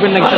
ঘুরে নেবেন নাকি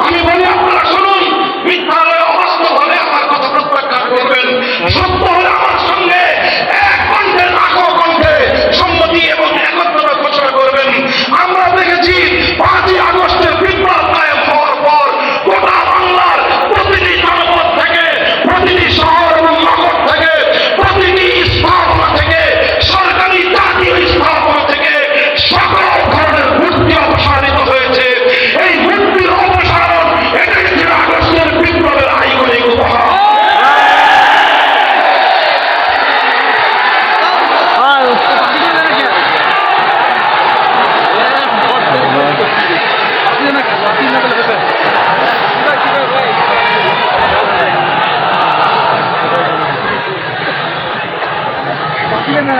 আমি না